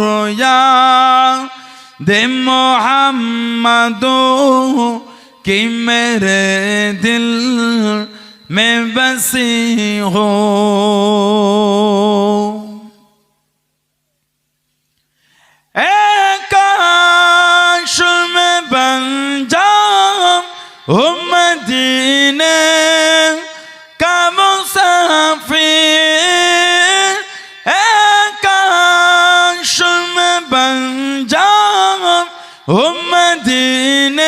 रोया दे मोहम्मद कि मेरे दिल में बसी हो همدين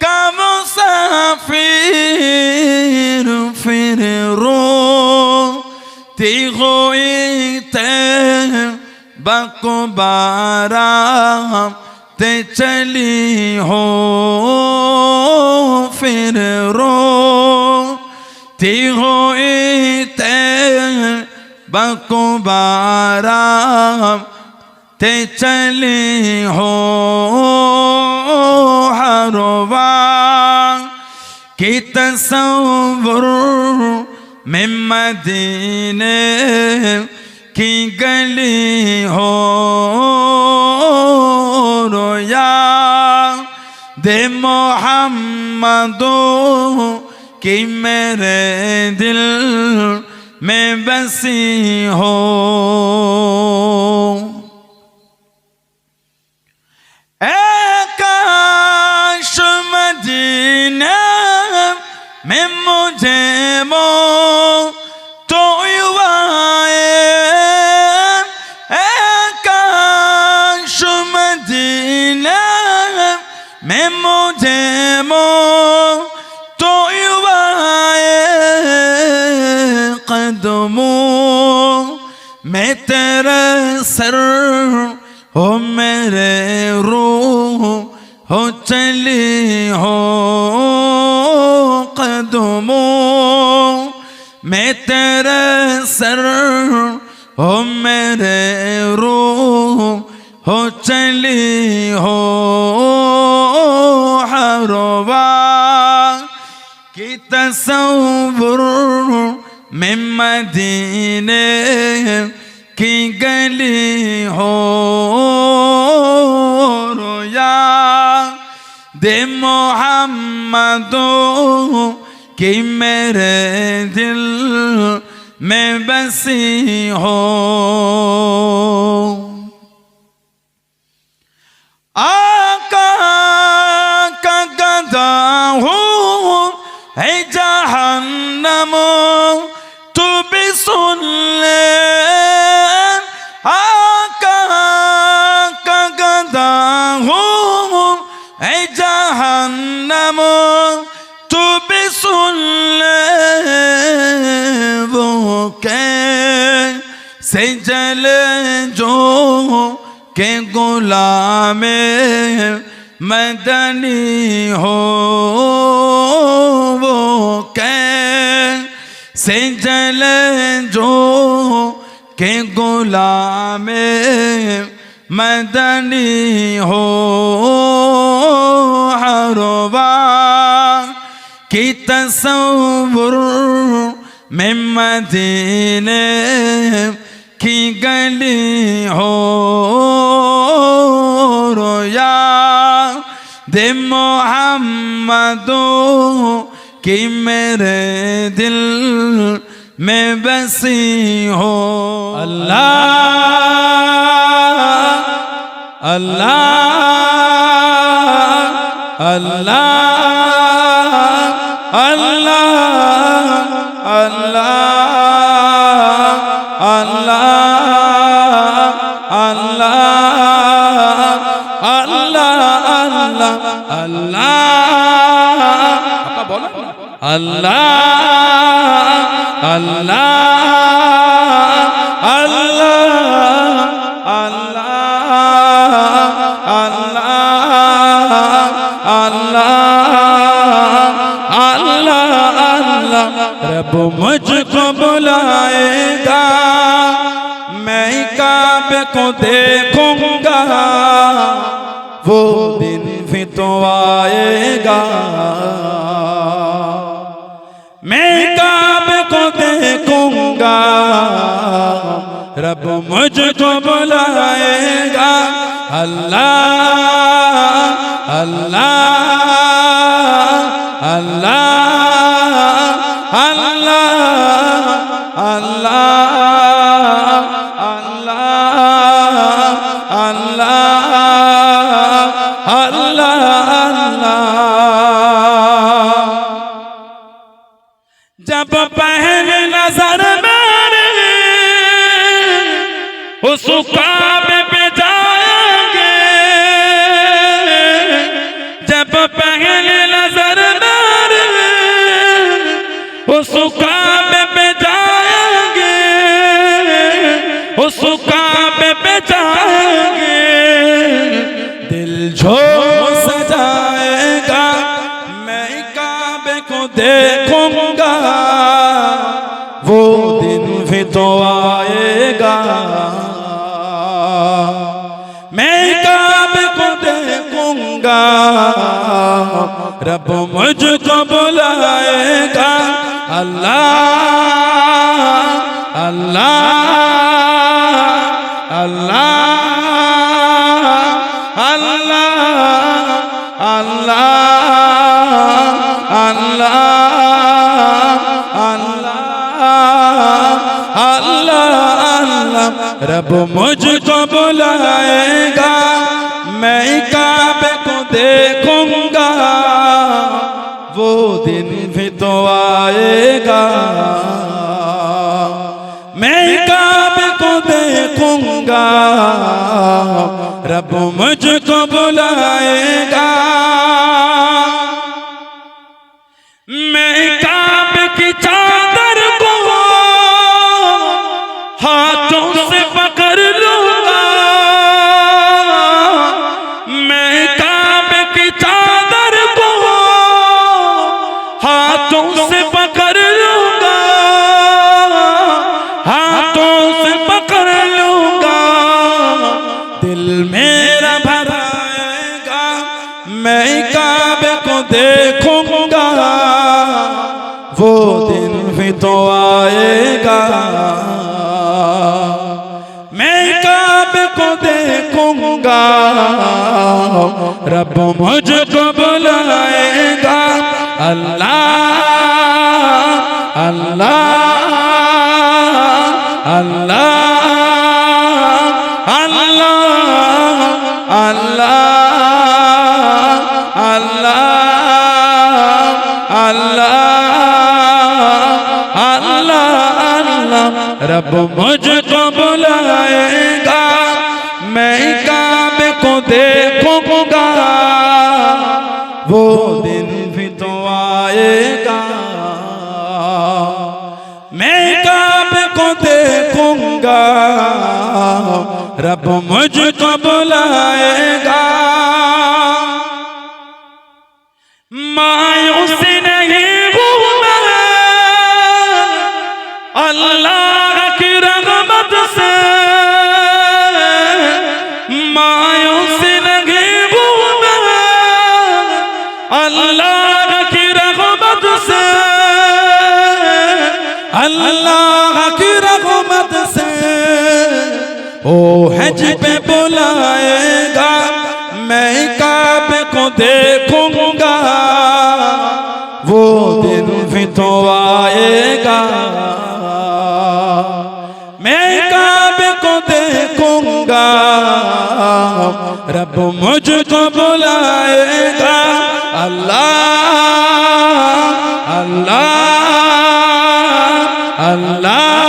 كمسافر في الروح تغويت بكبارا تجلي هو في الروح تغويت بكبارا তে চলে হো হরবা কি তসবর में मदीने की गली हो रोया दे मोहम्मदो कि मेरे दिल में बसी हो ممو جمو تو يوائن اكاش مدينة ممو جمو تو يوائن قدمو متر سر عمر روح هو تلي هو میں تیرے سر ہو میرے روح ہو چلی ہو ہروا کی تصور میں مدینے کی گلی ہو رویا دے محمدوں کہ میرے دل میں بسی ہو۔ آقا کا گدا ہوں ہے جہنموں कैसे जले जो के गुलाम मदनी हो, वो कैसे जले जो के गुलाम मदनी हो, हरवा की तस्वुर में मदीने کلی ہو رویا دے محمدو کہ میرے دل میں بسی ہو اللہ اللہ اللہ अल्लाह अल्लाह आपका बोला अल्लाह अल्लाह अल्लाह अल्लाह अल्लाह अल्लाह अल्लाह अल्लाह रब मुझको बुलाएगा मैं काबे को देखूंगा आएगा मैं काबे को देखूंगा रब मुझको बुलाएगा अल्लाह अल्लाह अल्लाह अल्लाह अल्लाह O sucá बुलाएगा अल्लाह अल्लाह अल्लाह अल्लाह अल्लाह अल्लाह अल्लाह अल्लाह अल्लाह रब मुझको बुलाएगा मैं تو آئے گا میں کعبے کو دیکھوں گا رب مجھ کو بلائے گا رب مجھ کو بلائے گا اللہ اللہ اللہ اللہ اللہ اللہ اللہ اللہ اللہ رب مجھ کو بلائے रब मुझको बुलाएगा मायूस नहीं हूँ मैं अल्लाह की रहमत से मायूस नहीं हूँ मैं अल्लाह की रहमत से अल्लाह ओ हज पे बुलाएगा मैं काबे को देखूंगा वो दिन भी तो आएगा मैं काबे को देखूंगा रब मुझको बुलाएगा अल्लाह अल्लाह अल्लाह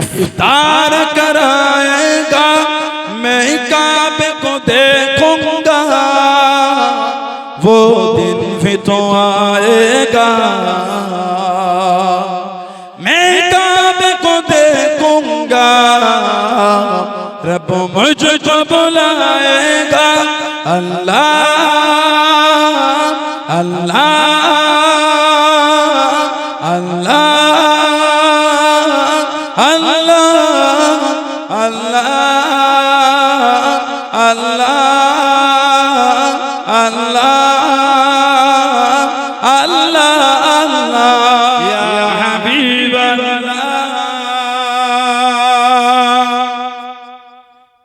इफ्तार कराएगा मैं काबे को देखूंगा वो दिन भी तो आएगा मैं काबे को देखूंगा रब मुझको बुलाएगा अल्लाह अल्लाह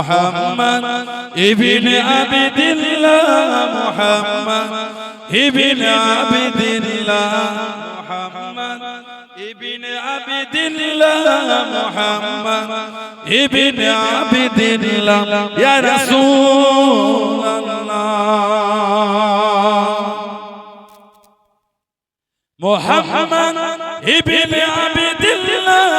মোহাম্মদ ইবিন আবিদিল্লাহ, মোহাম্মদ ইবিন আবিদিল্লাহ, মোহাম্মদ ইবিন আবিদিল্লাহ, মোহাম্মদ ইবিন আবিদিল্লাহ, ইয়া রাসূলুল্লাহ। মোহাম্মদ ইবিন আবিদিল্লাহ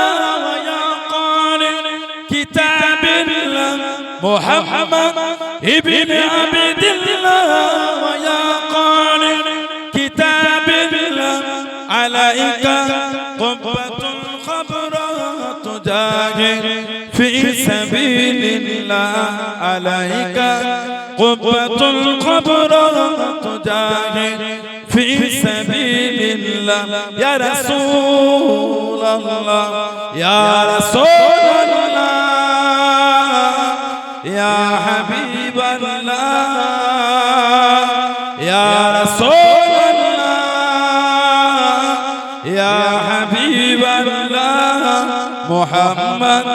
محمد ابن عبد الله ويا قارئ كتاب الله. عليك قبة خضراء تجاهد في سبيل الله. عليك قبة خضراء تجاهد في سبيل الله. يا رسول الله يا رسول یا حبیب اللہ یا رسول اللہ یا حبیب اللہ محمد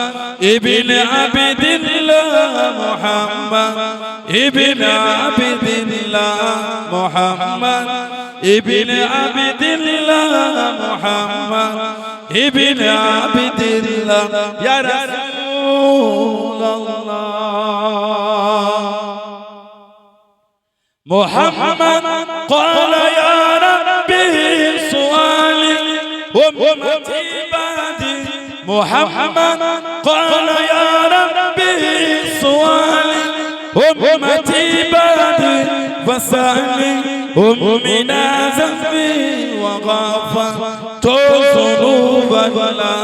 ابن عبد اللہ محمد ابن عبد اللہ محمد ابن عبد اللہ محمد ابن عبد اللہ یا رسول الله. محمد قال يا ربي سؤالي أمتي بعدي. محمد قال يا ربي سؤالي أمتي بعدي. فسألني أمنا ذنبي وغفرت. ذنوبا ولا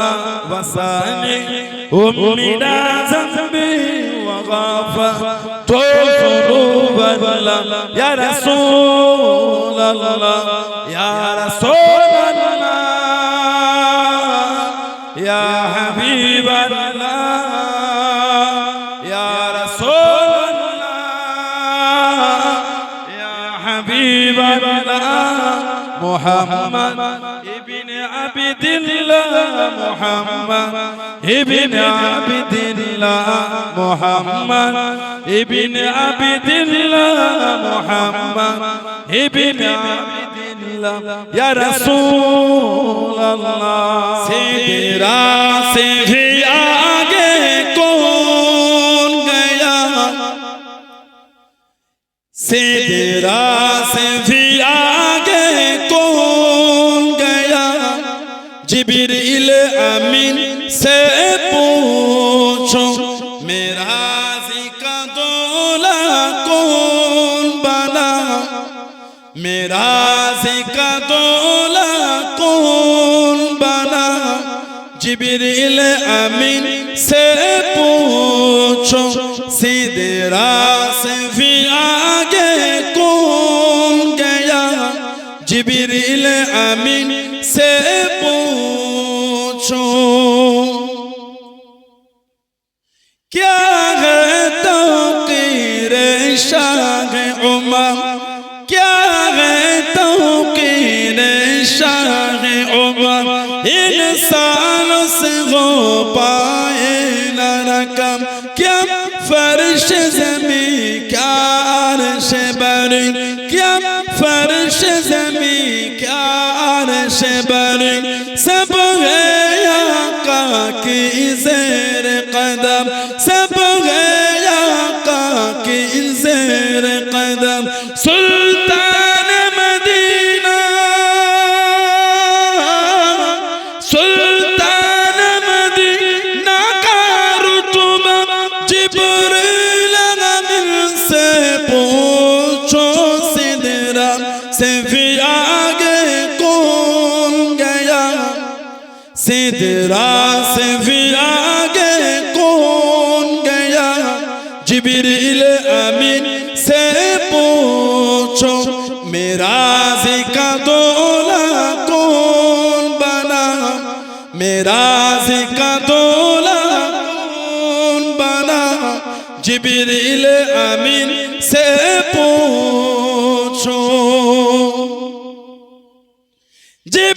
فسألني أمنا ذنبي وغفرت ولا يا رسول الله يا رسول الله يا حبيب الله يا رسول الله يا حبيب الله محمد محمد ابن عبد الله محمد ابن عبد الله محمد ابن عبد الله يا رسول الله سيدرا से भी आगे कौन गया सिदरा से भी आगे कौन गया जिब्रील अमीन से पूछो मेरा का दोला कौन बना मेरा का दोला कौन बना जिब्रील अमीन से पूछो सिदरा से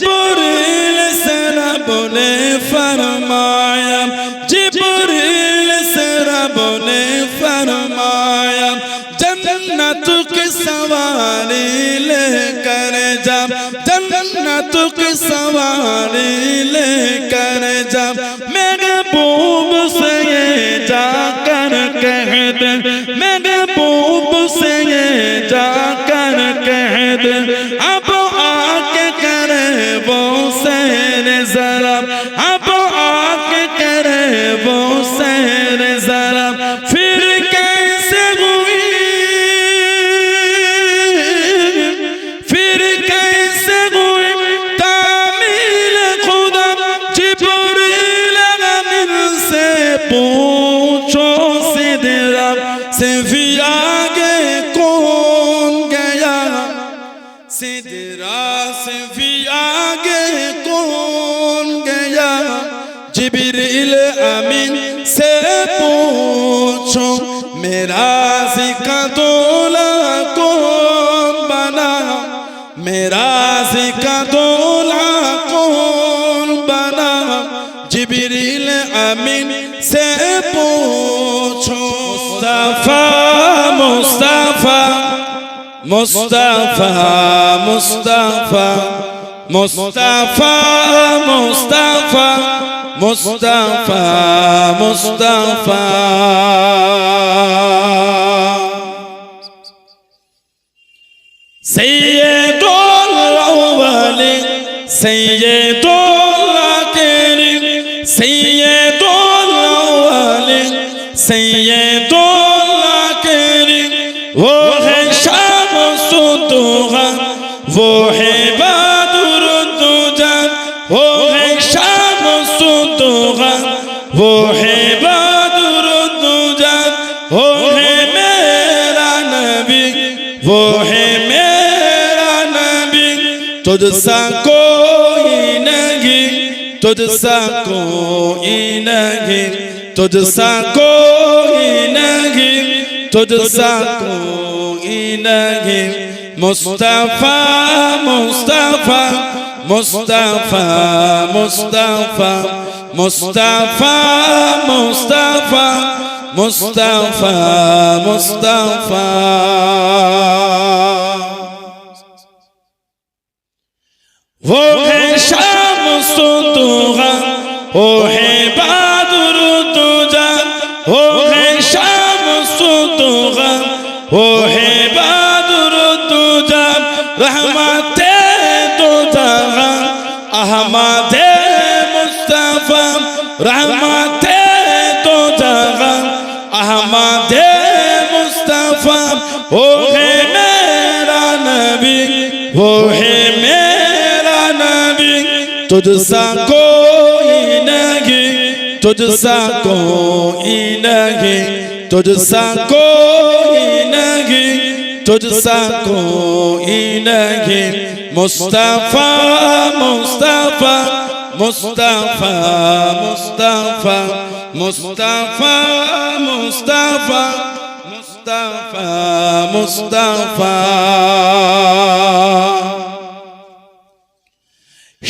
জিবরিল সারা বলে ফরমায়া জিবরিল সারা বলে ফরমায়া জন্নত কে সওয়ারি লেকর যা জন্নত কে সওয়ারি লেকর যা মেরে বুম সে যা কর কহ দে মেরে বুম সে যা কর কহ দে আপ সালাম। براسك دولا قول بنا جبريل امين سے پوچھو مصطفیٰ مصطفیٰ مصطفیٰ مصطفیٰ مصطفیٰ مصطفیٰ مصطفیٰ مصطفیٰ سيد الله كريم سيد الله سيد तुझसा कोई नहीं तुझसा कोई नहीं तुझसा कोई नहीं तुझसा कोई नहीं मुस्तफा मुस्तफा मुस्तफा मुस्तफा मुस्तफा मुस्तफा मुस्तफा मुस्तफा وہ ہے شام ستوغا وہ ہے بادر تجا وہ ہے شام ستوغا وہ ہے بادر تجا رحمت تو تغا احمد مصطفیٰ رحمت تو تغا احمد مصطفیٰ وہ ہے میرا نبی तुझसा कोई नहीं तुझसा कोई नहीं तुझसा कोई तुझसा कोई नहीं मुस्तफा मुस्तफा मुस्तफा मुस्तफा मुस्तफा मुस्तफा मुस्तफा मुस्तफा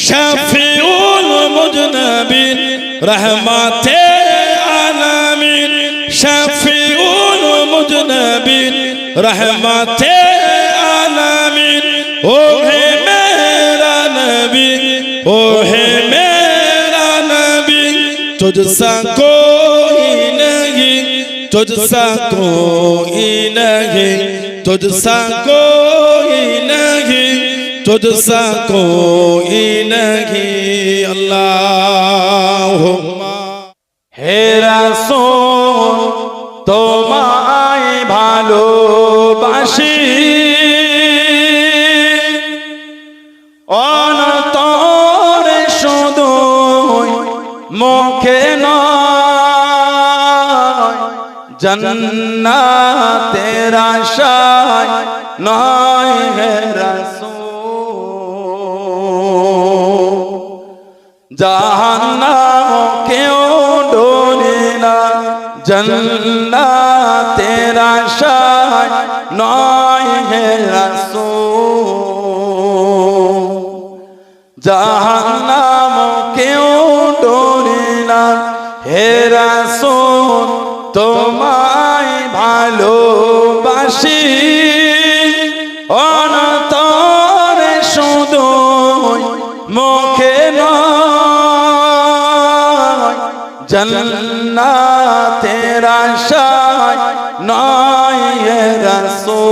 شفيع المذنبين رحمة العالمين. شفيع المذنبين رحمة العالمين. اوه ميرا نبي اوه ميرا نبي. تجسا کوئی نہیں تجھ کوئی نہیں تجھ کوئی نہیں तुझसा कोई नहीं अल्लाह হে রাসূল তোমায় ভালোবাসি অনতরে শুধু মুখে নয় জন্নাতের আশায় নয় জাহান্নাম কেউ ডোলে না। জন্নাতের আশায় নয় হে রাসূল। জাহান্নাম কেউ ডোলে না। হে রাসূল, তোমায় ভালোবাসি। জন্না তেরা শায় নয় রসো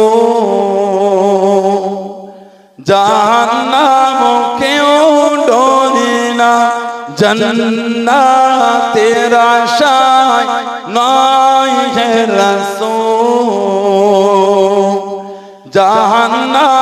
জাহান্না কেউ ডোরে না জন্না তেরা শায় নয় রসো জাহান্না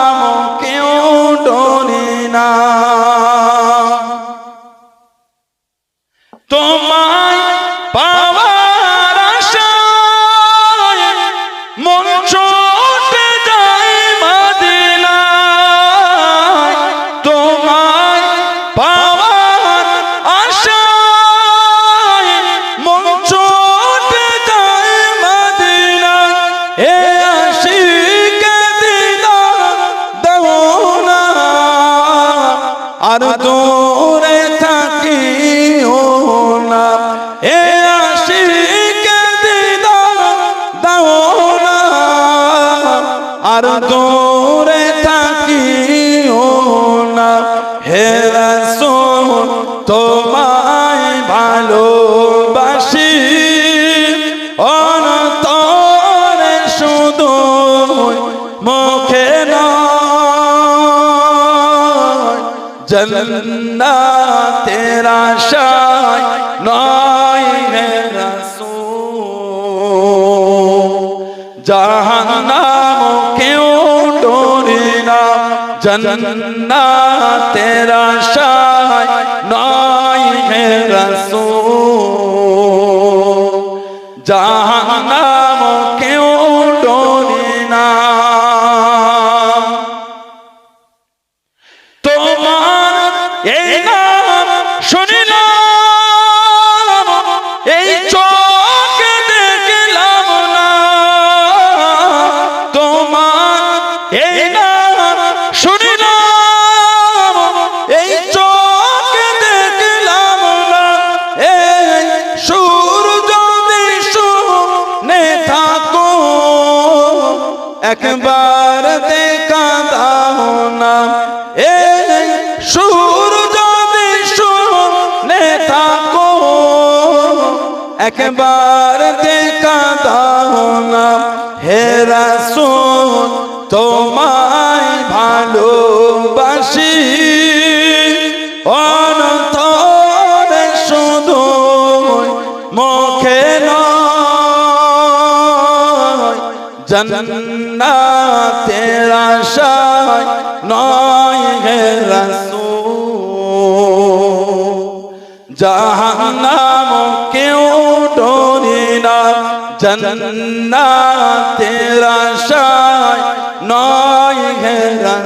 Para জন্নাতের আশায় নয় হে রাসূল। জাহান্নাম কেউ ডোরে না। জন্নাতের আশায় নয় হে রাসূল। জাহান্নাম থাকো। একবার দেখা দাও না হে রাসূল, তোমায় ভালোবাসি। অনন্তরে শুধু মুখে নয়, জন্নাতের আশায় নয় হে রাসূল। জাহান্নাম কেউ ডোরে না। জন্না তেরা শায় নয় হেরা